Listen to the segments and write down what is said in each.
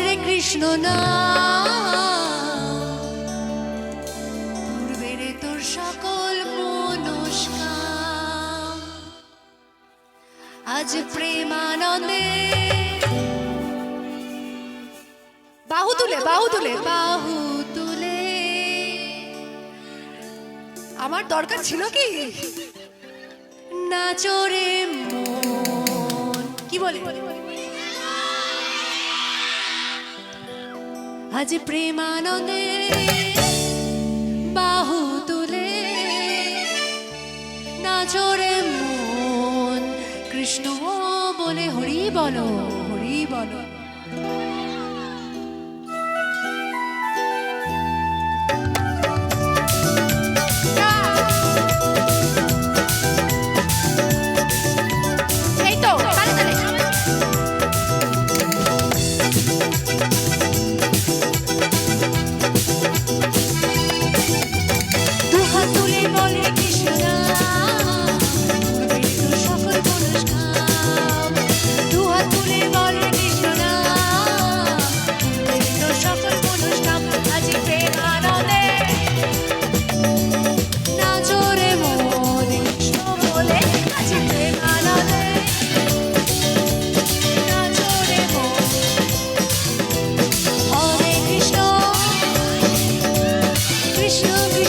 রে কৃষ্ণ না পূর্বে রে তোর সকল মনস্কাম আজ প্রেমানন্দে বাহু তুলে বাহু তুলে বাহু তুলে আমার দরকার ছিল কি? নাচরে মন। কি বলে? আজ প্রেমানন্দে বাহু তুলে নাচরে মন কৃষ্ণ বলে হরি বলো হরি বলো।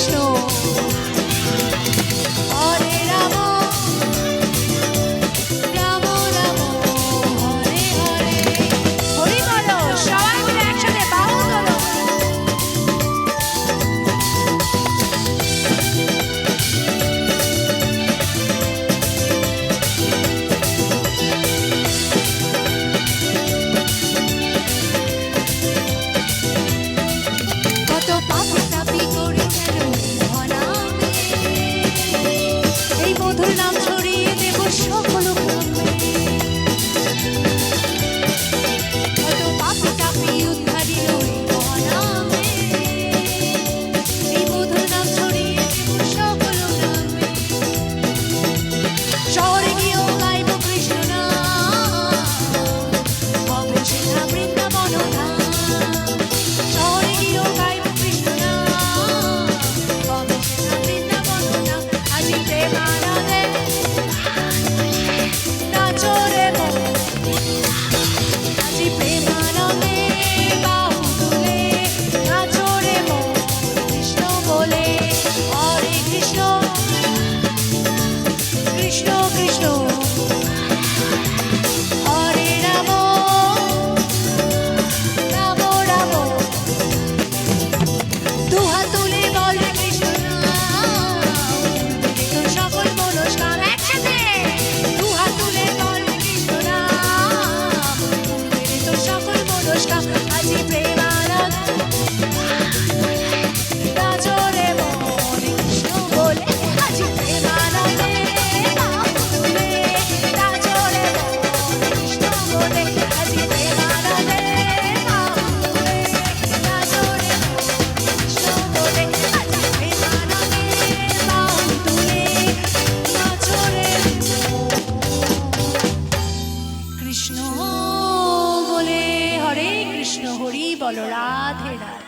কৃষ্ণ। life. কৃষ্ণ বলে হরে কৃষ্ণ হরি বল রাধে রাধে।